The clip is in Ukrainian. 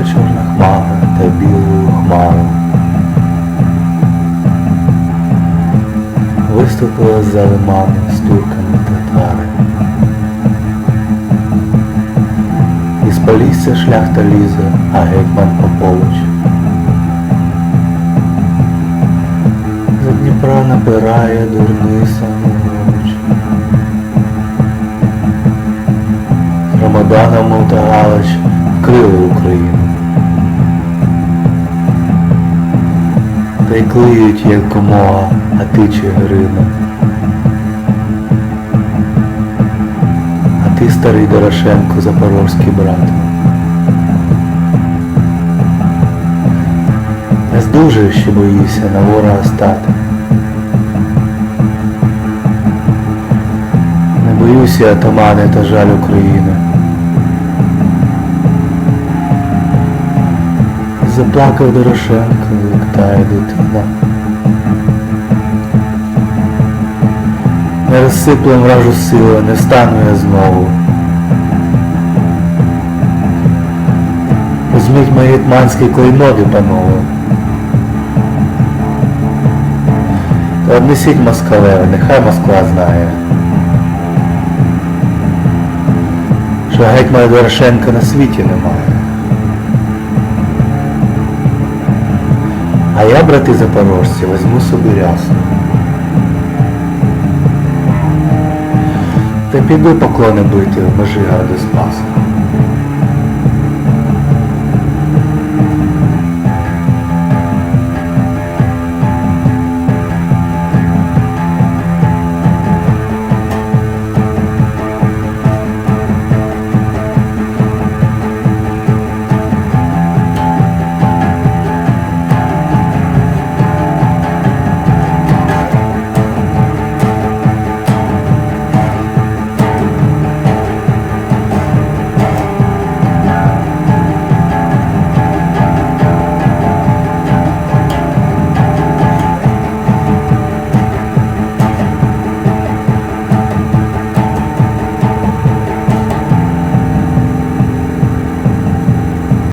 Пролетіла чорна хмара та білою хмарою. Виступила за лиману з турками татари. Із Полісся шляхта лізе, а гетьман Попович. За Дніпра набирає дурний самогонич. З Рамаданом Молтагалич вкрили Україну. Та й клиють, як комога, а ти Чигирина. А ти, старий Дорошенко, запорозький брат. Не здужуєш, що боїшся на ворога стати. Не боюся атамани та жаль України. Заплакав Дорошенко, як тає дитина. Не розсиплем вражу сили, не встану я знову. Візьміть мої гетьманські клейноди, панове. Та однесіть москалеве, нехай Москва знає. Що гетьмана Дорошенка на світі немає. А я, брати запорожці, возьму собі рясу. Та піду поклони бити в межі Спаса.